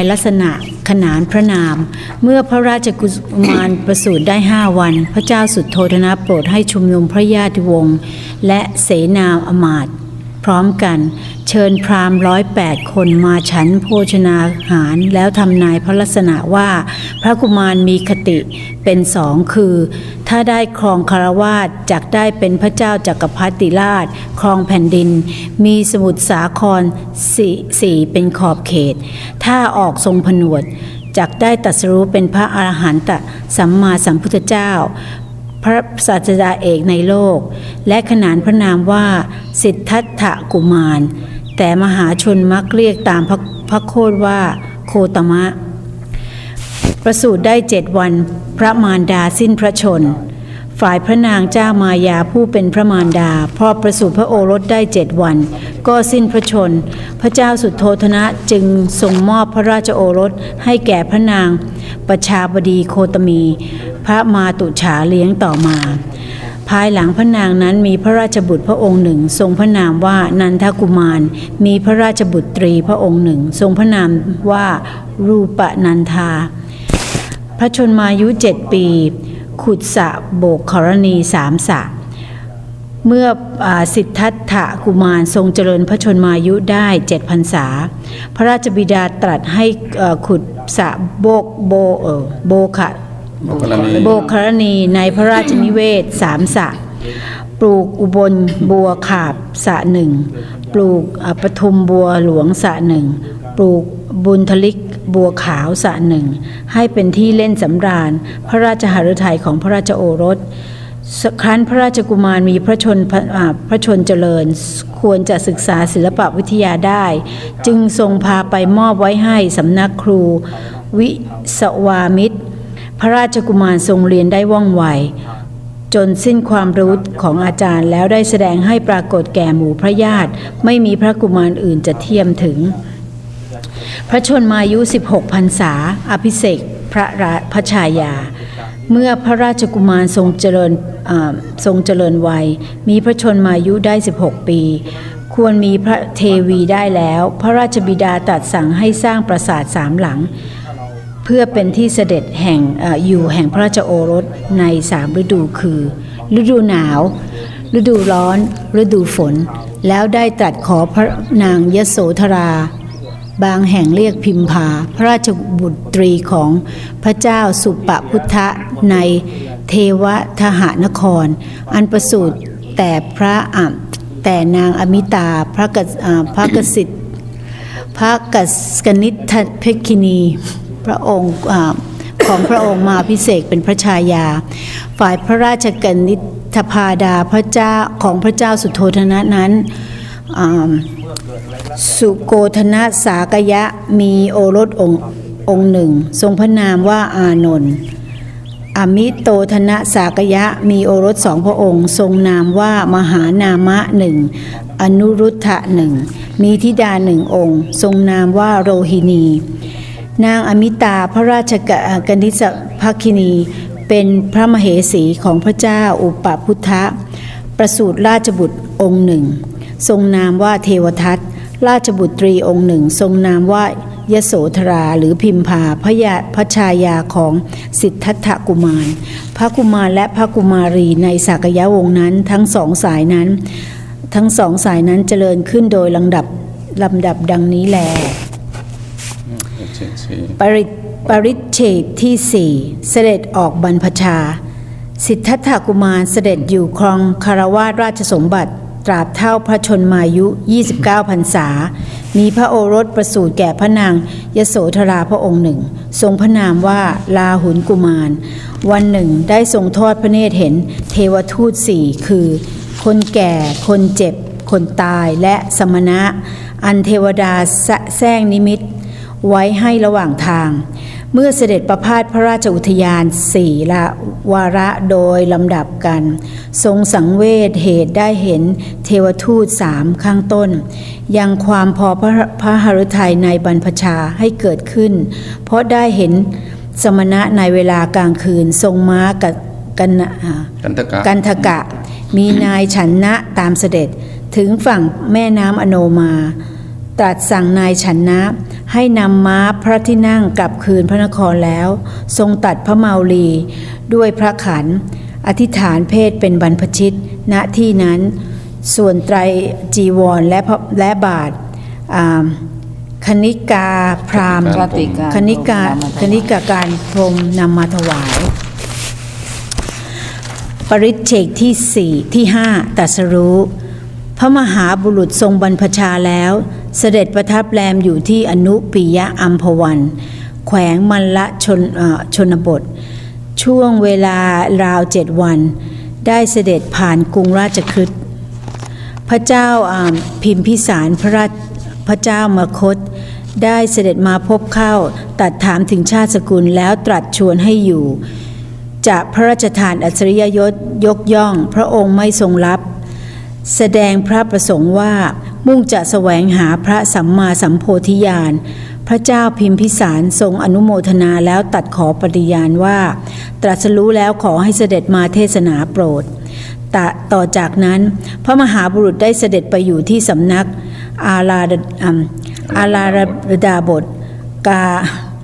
ในลักษณะขนานพระนาม เมื่อพระราชกุมารประสูติได้ห้าวัน พระเจ้าสุดโททนะโปรดให้ชุมนุมพระญาติวงศ์และเสนาอมาตย์ พร้อมกัน เชิญพราหมณ์ร้อยแปดคนมาฉันโภชนาหาร แล้วทำนายพระลักษณะว่า พระกุมารมีคติเป็นสองคือ ถ้าได้ครองคารวาสจักได้เป็นพระเจ้าจักรพรรดิราช ครองแผ่นดิน มีสมุทรสาครสสี่เป็นขอบเขต ถ้าออกทรงผนวดจักได้ตรัสรู้เป็นพระอรหันตสัมมาสัมพุทธเจ้า พระศาสดาเอกในโลก และขนานพระนามว่า สิทธัตถกุมาร แต่มหาชนมักเรียกตามพระพระโคดว่า โคตมะ ประสูติได้เจ็ดวัน พระมารดาสิ้นพระชน ฝ่ายพระนางเจ้ามายาผู้เป็นพระมารดา พอประสูติพระโอรสได้เจ็ดวัน ก็สิ้นพระชน พระเจ้าสุดโทธนะจึงทรงมอบพระราชโอรสให้แก่พระนางประชาบดีโคตมี พระมาตุฉาเลี้ยงต่อมา ภายหลังพระนางนั้นมีพระราชบุตรพระองค์หนึ่ง ทรงพระนามว่านันทกุมาร มีพระราชบุตรีพระองค์หนึ่ง ทรงพระนามว่ารูปนันทา พระชนมายุเจ็ดปี ขุดสะโบกขรณีสามสะเมื่ออสิทธัตถกุมารทรงเจริญพระชนมายุได้เจ็ดพรรษา พระราชบิดาตรัสให้ขุดสะโบกโบโบขะ บกรณีโบกครณีในพระราชนิเวศสามสระปลูกอุบลบัวขาบสระหนึ่ง ปลูกอะปทุมบัวหลวงสระหนึ่ง ปลูกบุญทลิกบัวขาวสระหนึ่ง ให้เป็นที่เล่นสำราญ พระราชหฤทัยของพระราชโอรสครั้นพระราชกุมารมีพระชนพระอ่าพระชนเจริญ ควรจะศึกษาศิลปวิทยาได้ จึงทรงพาไปมอบไว้ให้สำนักครู วิสวามิตร พระราชกุมารทรงเรียนได้ว่องไว จนสิ้นความรู้ของอาจารย์แล้วได้แสดงให้ปรากฏแก่หมู่พระญาติ ไม่มีพระกุมารอื่นจะเทียมถึง พระชนมายุ 16พรรษา อภิเษกพระราพระชายา เมื่อพระราชกุมารทรงเจริญทรงเจริญวัย มีพระชนมายุได้ 16 ปีควรมีพระเทวีได้แล้ว พระราชบิดาตัดสั่งให้สร้างปราสาทสามหลัง พื่อเป็นที่เสด็จแห่งออยู่แห่งพระราชโอรสในสามฤดูคือ ฤดูหนาว ฤดูร้อน ฤดูฝน แล้วได้ตรัสขอพระนางยโสธรา บางแห่งเรียกพิมพา พระราชบุตรีของพระเจ้าสุปพุทธะในเทวทหานคร อันประสูติแต่พระอะแต่นางอมิตาพระกพระกสิทธิ์พระกสกนิษฐเพคินี พระองค์ของพระองค์มาพิเศษเป็นพระชายา ฝ่ายพระราชกนิษฐพาดาพระเจ้าของพระเจ้าสุโธธนะนั้นสุโกธนะสากยะมีโอรสองค์องหนึ่ง ทรงพระนามว่าอานนท์อมิโตธนะสากยะมีโอรสสองพระองค์ ทรงนามว่ามหานามะหนึ่งอนุรุทธะหนึ่งมีธิดาหนึ่งองค์ ทรงนามว่าโรหินี นางอมิตาพระราชกกนิสภคินี เป็นพระมเหสีของพระเจ้าอุปพุทธะ ประสูติราชบุตรองค์หนึ่ง ทรงนามว่าเทวทัตราชบุตรีองค์หนึ่ง ทรงนามว่ายโสธราหรือพิมพาพระยาพระชายาของสิทธัตถกุมาร พระกุมารและพระกุมารีในสากยะวงนั้นทั้งสองสายนั้น ทั้งสองสายนั้นเจริญขึ้นโดยลำดับลำดับดังนี้แล ปริปริเฉดที่สี่เสด็จออกบรรพชา สิทธัตถกุมารเสด็จอยู่ครองคารวาสราชสมบัติ ตราบเท่าพระชนมายุ 29พรรษา มีพระโอรสประสูติแก่พระนางยโสธราพระองค์หนึ่ง ทรงพระนามว่าลาหุนกุมาร วันหนึ่งได้ทรงทอดพระเนตรเห็นเทวทูตสี่คือ คนแก่คนเจ็บ คนตายและสมณะ อันเทวดาแซงนิมิต ไว้ให้ระหว่างทาง เมื่อเสด็จประพาสพระราชอุทยานสี่ละวาระโดยลำดับกัน ทรงสังเวชเหตุได้เห็นเทวทูตสามข้างต้น ยังความพอพระพระหฤทัยในบรรพชาให้เกิดขึ้น เพราะได้เห็นสมณะในเวลากลางคืนทรงม้ากับกันอ่ากันทกะกันทกะ มีนายฉันนะตามเสด็จถึงฝั่งแม่น้ำอโนมา ตรัสสั่งนายฉันนะ ให้นำม้าพระที่นั่งกลับคืนพระนครแล้ว ทรงตัดพระเมาลี ด้วยพระขัน อธิษฐานเพศเป็นบรรพชิต ณที่นั้น ส่วนไตรจีวรและพระและบาทอ่าคณิกาพราหมณ์ครับติกาคณิกาคณิกาการพรหมนำมาถวาย ปริเชกที่สี่ที่ห้าตรัสรู้ พระมหาบุรุษทรงบรรพชาแล้ว เสด็จประทับแรมอยู่ที่อนุปิยะอัมพวัน แขวงมันละชนชนบท ช่วงเวลาราวเจ็ดวัน ได้เสด็จผ่านกรุงราชคฤห์พระเจ้าพิมพิสารพระราชพระเจ้ามคต ได้เสด็จมาพบเข้าตัดถามถึงชาติสกุลแล้วตรัสชวนให้อยู่ จะพระราชทานอัศริยยศยกย่อง พระองค์ไม่ทรงรับ แสดงพระประสงค์ว่ามุ่งจะแสวงหาพระสัมมาสัมโพธิญาณพระเจ้าพิมพิสารทรงอนุโมทนาแล้วตัดขอปฏิญาณว่า ตรัสรู้แล้วขอให้เสด็จมาเทศนาโปรดตะต่อจากนั้นพระมหาบุรุษได้เสด็จไปอยู่ที่สำนัก อาลาดอืมอาลาดดาบทกา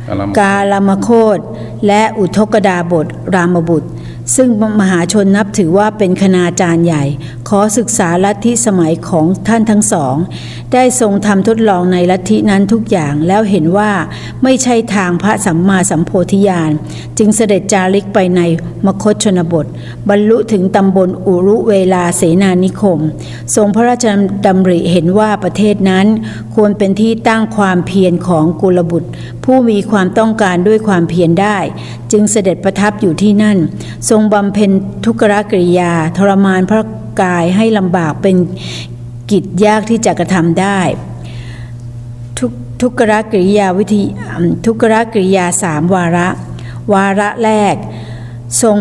กาลามกาลามโคตและอุทกดาบทรามบุตร ซึ่งมหาชนนับถือว่าเป็นคณาจารย์ใหญ่ขอศึกษาลัทธิสมัยของท่านทั้งสอง ได้ทรงทำทดลองในลัทธินั้นทุกอย่างแล้วเห็นว่าไม่ใช่ทางพระสัมมาสัมโพธิญาณ จึงเสด็จจาริกไปในมคตชนบท บรรลุถึงตำบลอุรุเวลาเสนานิคม ทรงพระราชดำริเห็นว่าประเทศนั้นควรเป็นที่ตั้งความเพียรของกุลบุตร ผู้มีความต้องการด้วยความเพียรได้ จึงเสด็จประทับอยู่ที่นั่น ทรงบำเพ็ญทุกขกริยาทรมานพระ กายให้ลำบากเป็นกิจยากที่จะกระทำได้ ทุกทุกขกริยาวิธีทุกขกริยาสามวาระ วาระแรก ทรง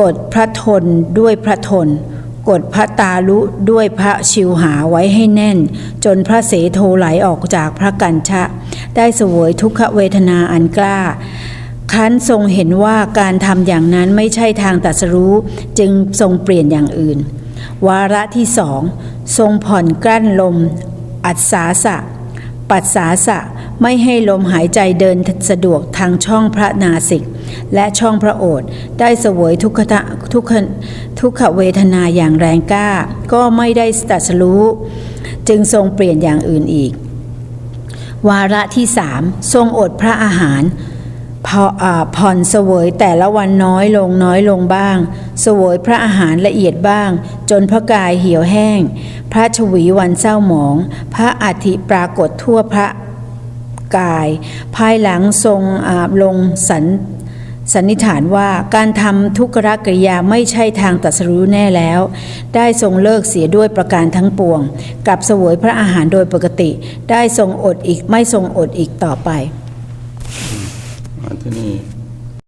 กดพระทนด้วยพระทนกดพระตาลุด้วยพระชิวหาไว้ให้แน่น จนพระเสโทไหลออกจากพระกัญชะ ได้เสวยทุกขเวทนาอันกล้าคันทรงเห็นว่าการทำอย่างนั้นไม่ใช่ทางตรัสรู้จึงทรงเปลี่ยนอย่างอื่น วาระที่สองทรงผ่อนกลั้นลม อัศสาสะ ปัสสาสะไม่ให้ลมหายใจเดินสะดวกทางช่องพระนาสิก และช่องพระโอษฐ์ได้เสวยทุกขะทุกขทุกขเวทนาอย่างแรงกล้า ก็ไม่ได้ตรัสรู้ จึงทรงเปลี่ยนอย่างอื่นอีก วาระที่สามทรงอดพระอาหาร ผ่อนเสวยแต่ละวันน้อยลงน้อยลงบ้าง เสวยพระอาหารละเอียดบ้าง จนพระกายเหี่ยวแห้ง พระชวีวันเศร้าหมอง พระอาทิปรากฏทั่วพระกาย ภายหลังทรงลงสันสันนิษฐานว่าการทำทุกขกริยาไม่ใช่ทางตรัสรู้แน่แล้ว ได้ทรงเลิกเสียด้วยประการทั้งปวง กับเสวยพระอาหารโดยปกติ ได้ทรงอดอีกไม่ทรงอดอีกต่อไป ที่นี่